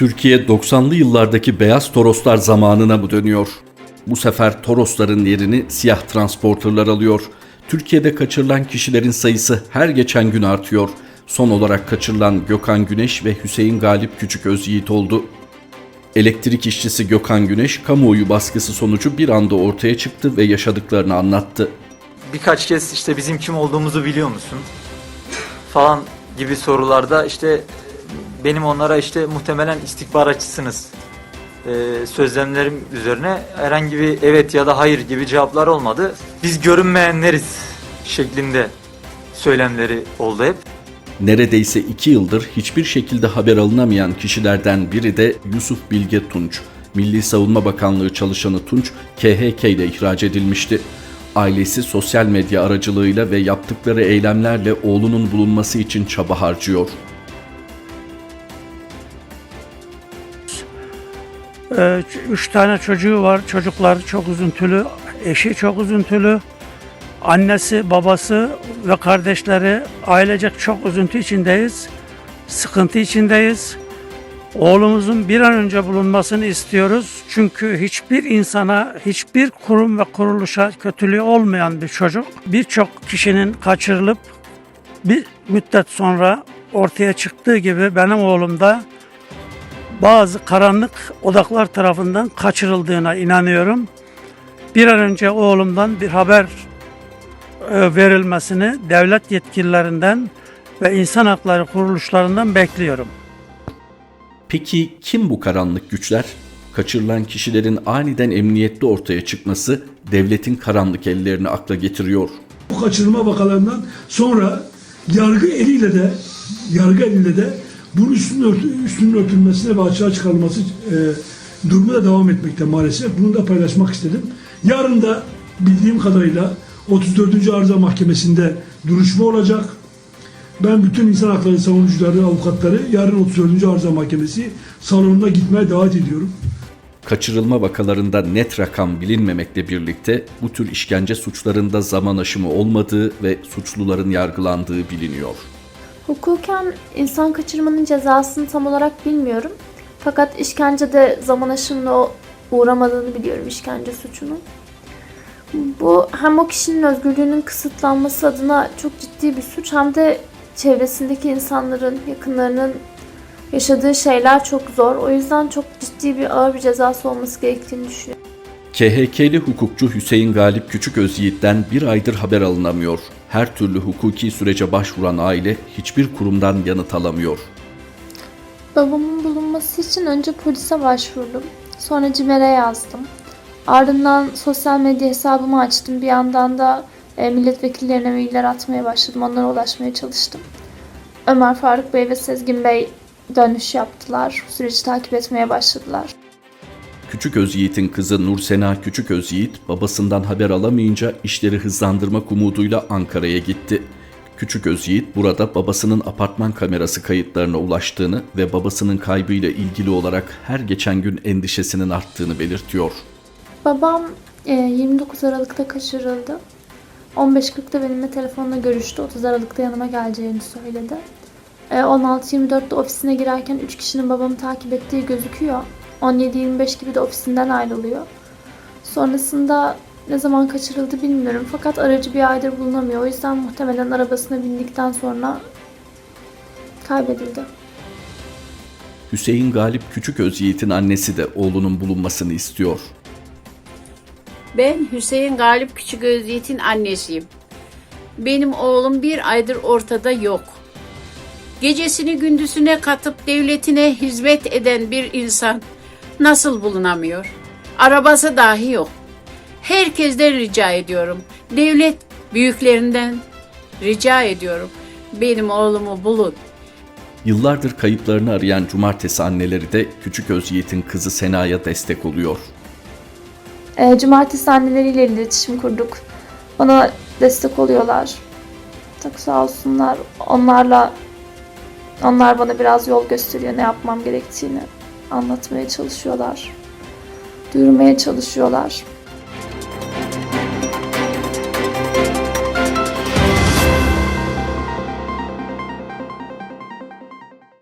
Türkiye 90'lı yıllardaki beyaz Toroslar zamanına mı dönüyor? Bu sefer Torosların yerini siyah transporterlar alıyor. Türkiye'de kaçırılan kişilerin sayısı her geçen gün artıyor. Son olarak kaçırılan Gökhan Güneş ve Hüseyin Galip Küçük Özyiğit oldu. Elektrik işçisi Gökhan Güneş kamuoyu baskısı sonucu bir anda ortaya çıktı ve yaşadıklarını anlattı. birkaç kez işte bizim kim olduğumuzu biliyor musun? Falan gibi sorularda işte benim onlara işte muhtemelen istihbaratçısınız e, sözlemlerim üzerine herhangi bir evet ya da hayır gibi cevaplar olmadı. Biz görünmeyenleriz şeklinde söylemleri oldu hep. Neredeyse iki yıldır hiçbir şekilde haber alınamayan kişilerden biri de Yusuf Bilge Tunç. Milli Savunma Bakanlığı çalışanı Tunç, KHK ile ihraç edilmişti. Ailesi sosyal medya aracılığıyla ve yaptıkları eylemlerle oğlunun bulunması için çaba harcıyor. Üç tane çocuğu var. Çocuklar çok üzüntülü. Eşi çok üzüntülü. Annesi, babası ve kardeşleri ailecek çok üzüntü içindeyiz. Sıkıntı içindeyiz. Oğlumuzun bir an önce bulunmasını istiyoruz. Çünkü hiçbir insana, hiçbir kurum ve kuruluşa kötülüğü olmayan bir çocuk. Birçok kişinin kaçırılıp bir müddet sonra ortaya çıktığı gibi benim oğlum da bazı karanlık odaklar tarafından kaçırıldığına inanıyorum. Bir an önce oğlumdan bir haber e, verilmesini devlet yetkililerinden ve insan hakları kuruluşlarından bekliyorum. Peki kim bu karanlık güçler? Kaçırılan kişilerin aniden emniyette ortaya çıkması devletin karanlık ellerini akla getiriyor. Bu kaçırılma vakalarından sonra yargı eliyle de yargı eliyle de bunun üstünün, örtü, üstünün örtülmesine ve açığa çıkarılması e, durumu da devam etmekte maalesef. Bunu da paylaşmak istedim. Yarın da bildiğim kadarıyla 34. Arıza Mahkemesi'nde duruşma olacak. Ben bütün insan hakları savunucuları, avukatları yarın 34. Arıza Mahkemesi salonuna gitmeye davet ediyorum. Kaçırılma vakalarında net rakam bilinmemekle birlikte bu tür işkence suçlarında zaman aşımı olmadığı ve suçluların yargılandığı biliniyor. Hukuken insan kaçırmanın cezasını tam olarak bilmiyorum. Fakat işkencede zaman aşımına uğramadığını biliyorum işkence suçunun. Bu hem o kişinin özgürlüğünün kısıtlanması adına çok ciddi bir suç hem de çevresindeki insanların, yakınlarının yaşadığı şeyler çok zor. O yüzden çok ciddi bir ağır bir cezası olması gerektiğini düşünüyorum. KHK'li hukukçu Hüseyin Galip Küçük Özyiğit'ten bir aydır haber alınamıyor. Her türlü hukuki sürece başvuran aile hiçbir kurumdan yanıt alamıyor. Babamın bulunması için önce polise başvurdum. Sonra CİMER'e yazdım. Ardından sosyal medya hesabımı açtım. Bir yandan da e, milletvekillerine mailler atmaya başladım. Onlara ulaşmaya çalıştım. Ömer Faruk Bey ve Sezgin Bey dönüş yaptılar. Süreci takip etmeye başladılar. Küçük Özyiğit'in kızı Nursena Küçük Özyiğit babasından haber alamayınca işleri hızlandırmak umuduyla Ankara'ya gitti. Küçük Özyiğit burada babasının apartman kamerası kayıtlarına ulaştığını ve babasının kaybıyla ilgili olarak her geçen gün endişesinin arttığını belirtiyor. Babam e, 29 Aralık'ta kaçırıldı. 15.40'da benimle telefonla görüştü. 30 Aralık'ta yanıma geleceğini söyledi. E, 16.24'te ofisine girerken 3 kişinin babamı takip ettiği gözüküyor. 17.25 gibi de ofisinden ayrılıyor. Sonrasında ne zaman kaçırıldı bilmiyorum. Fakat aracı bir aydır bulunamıyor. O yüzden muhtemelen arabasına bindikten sonra kaybedildi. Hüseyin Galip Küçük Özyiğit'in annesi de oğlunun bulunmasını istiyor. Ben Hüseyin Galip Küçük Özyiğit'in annesiyim. Benim oğlum bir aydır ortada yok. Gecesini gündüzüne katıp devletine hizmet eden bir insan nasıl bulunamıyor? Arabası dahi yok. Herkesten rica ediyorum. Devlet büyüklerinden rica ediyorum. Benim oğlumu bulun. Yıllardır kayıplarını arayan cumartesi anneleri de Küçük Özyiğit'in kızı Sena'ya destek oluyor. E, cumartesi anneleriyle iletişim kurduk. Bana destek oluyorlar. Çok sağ olsunlar. Onlarla onlar bana biraz yol gösteriyor ne yapmam gerektiğini anlatmaya çalışıyorlar. Duyurmaya çalışıyorlar.